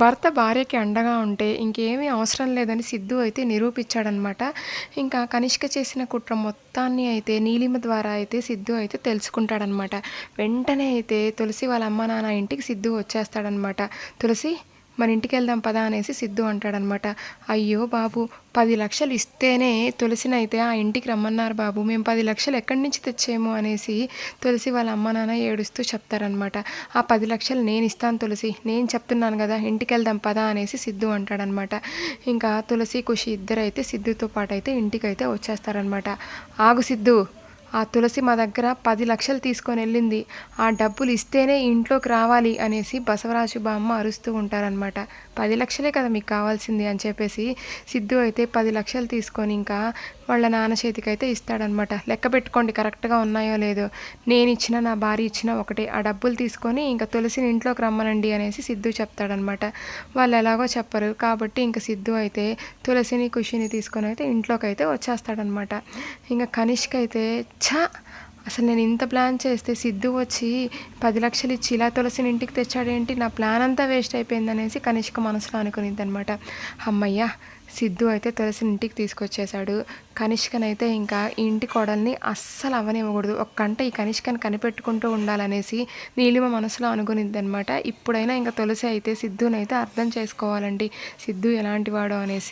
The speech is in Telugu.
భర్త భార్యకి అండగా ఉంటే ఇంకేమీ అవసరం లేదని సిద్ధు అయితే నిరూపించాడనమాట. ఇంకా కనిష్క చేసిన కుట్ర మొత్తాన్ని అయితే నీలిమ ద్వారా అయితే సిద్ధు అయితే తెలుసుకుంటాడనమాట. వెంటనే అయితే తులసి వాళ్ళ అమ్మ నాన్న ఇంటికి సిద్ధు వచ్చేస్తాడనమాట. తులసి మన ఇంటికి వెళ్దాం పదా అనేసి సిద్ధు అంటాడనమాట. అయ్యో బాబు పది లక్షలు ఇస్తేనే తులసినైతే ఆ ఇంటికి రమ్మన్నారు బాబు. మేము పది లక్షలు ఎక్కడి నుంచి తెచ్చేము అనేసి తులసి వాళ్ళ అమ్మ నాన్న ఏడుస్తూ చెప్తారనమాట. ఆ పది లక్షలు నేను ఇస్తాను తులసి నేను చెప్తున్నాను కదా ఇంటికి వెళ్దాం పదా అనేసి సిద్ధు అంటాడనమాట. ఇంకా తులసి ఖుషి ఇద్దరైతే సిద్ధుతో పాటు అయితే ఇంటికి అయితే వచ్చేస్తారనమాట. ఆగు సిద్ధు ఆ తులసి మా దగ్గర పది లక్షలు తీసుకొని వెళ్ళింది. ఆ డబ్బులు ఇస్తేనే ఇంట్లోకి రావాలి అనేసి బసవరాజు బామ్మ అరుస్తూ ఉంటారనమాట పది లక్షలే కదా మీకు కావాల్సింది అని చెప్పేసి సిద్ధు అయితే పది లక్షలు తీసుకొని ఇంకా వాళ్ళ నాన్న చేతికి అయితే ఇస్తాడనమాట లెక్క పెట్టుకోండి కరెక్ట్గా ఉన్నాయో లేదో. నేను ఇచ్చిన నా భార్య ఇచ్చిన ఒకటే. ఆ డబ్బులు తీసుకొని ఇంకా తులసిని ఇంట్లోకి రమ్మనండి అనేసి సిద్ధు చెప్తాడనమాట వాళ్ళు ఎలాగో చెప్పరు. కాబట్టి ఇంకా సిద్ధు అయితే తులసిని ఖుషిని తీసుకొని అయితే ఇంట్లోకి అయితే వచ్చేస్తాడనమాట ఇంకా కనిష్క అయితే ఛా అసలు నేను ఇంత ప్లాన్ చేస్తే సిద్ధు వచ్చి పది లక్షలు ఇచ్చి ఇలా తులసిని ఇంటికి తెచ్చాడేంటి? నా ప్లాన్ అంతా వేస్ట్ అయిపోయిందనేసి కనిష్క మనసులో అనుకునింది అనమాట అమ్మయ్య సిద్ధు అయితే తులసిని ఇంటికి తీసుకొచ్చేసాడు కనిష్కనైతే ఇంకా ఈ ఇంటి కోడల్ని అస్సలు అవనివ్వకూడదు. ఒక్కంటే ఈ కనిష్కని కనిపెట్టుకుంటూ ఉండాలనేసి నీలిమ మనసులో అనుకునింది అనమాట ఇప్పుడైనా ఇంకా తులసి అయితే సిద్ధునైతే అర్థం చేసుకోవాలండి. సిద్ధు ఎలాంటి వాడో అనేసి.